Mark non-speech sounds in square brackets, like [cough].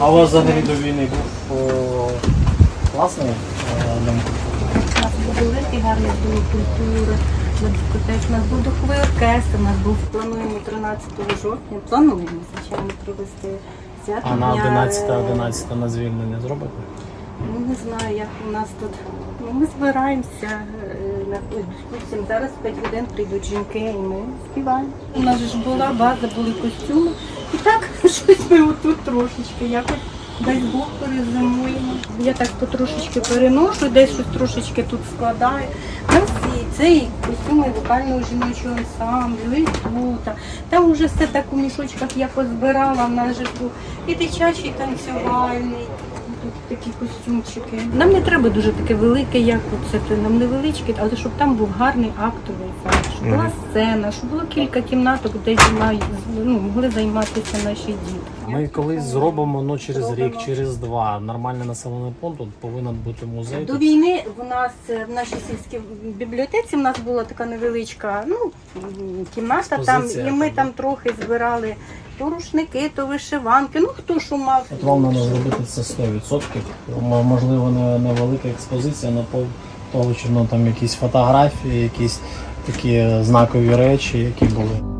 А у вас взагалі до війни був о, класний е, дом? У нас був великий гарний дом культури, на дискотеку. У нас був духовий оркестр, у нас був плануємо 13 жовтня. Плануємо, звичайно, провести свято. А на дня, 11 е, 11 на звільнення зробите? Ну, не знаю, як у нас тут. Ну, ми збираємося. е, на- Допустим, зараз в 5 годин прийдуть жінки і ми співаємо. У нас ж була база, були костюми. І так [laughs] щось ми отут трошечки якось. Дай Бог перезимуємо. Я так потрошечки переношу, десь щось трошечки тут складаю. Це і костюми вокального жіночого ансамблю, і тут. Там вже все так у мішочках я позбирала, в нас був і дитячий танцювальний. Тут такі костюмчики. Нам не треба дуже таке велике, як це нам невеличке, але щоб там був гарний актовий зал, щоб була сцена, щоб було кілька кімнаток, де ну, могли займатися наші діти. Ми колись зробимо ну, через рік, через два. Нормальний населений пункт, тут повинен бути музей. До Тут війни в нас е, в нашій сільській бібліотеці в нас була така невеличка ну, м, кімната там, Експозиція і ми там, там трохи збирали то рушники, то вишиванки, ну хто що мав. От вам треба зробити це 100%. Можливо, не- невелика експозиція на пол того, чи ну, там якісь фотографії, якісь такі знакові речі, які були.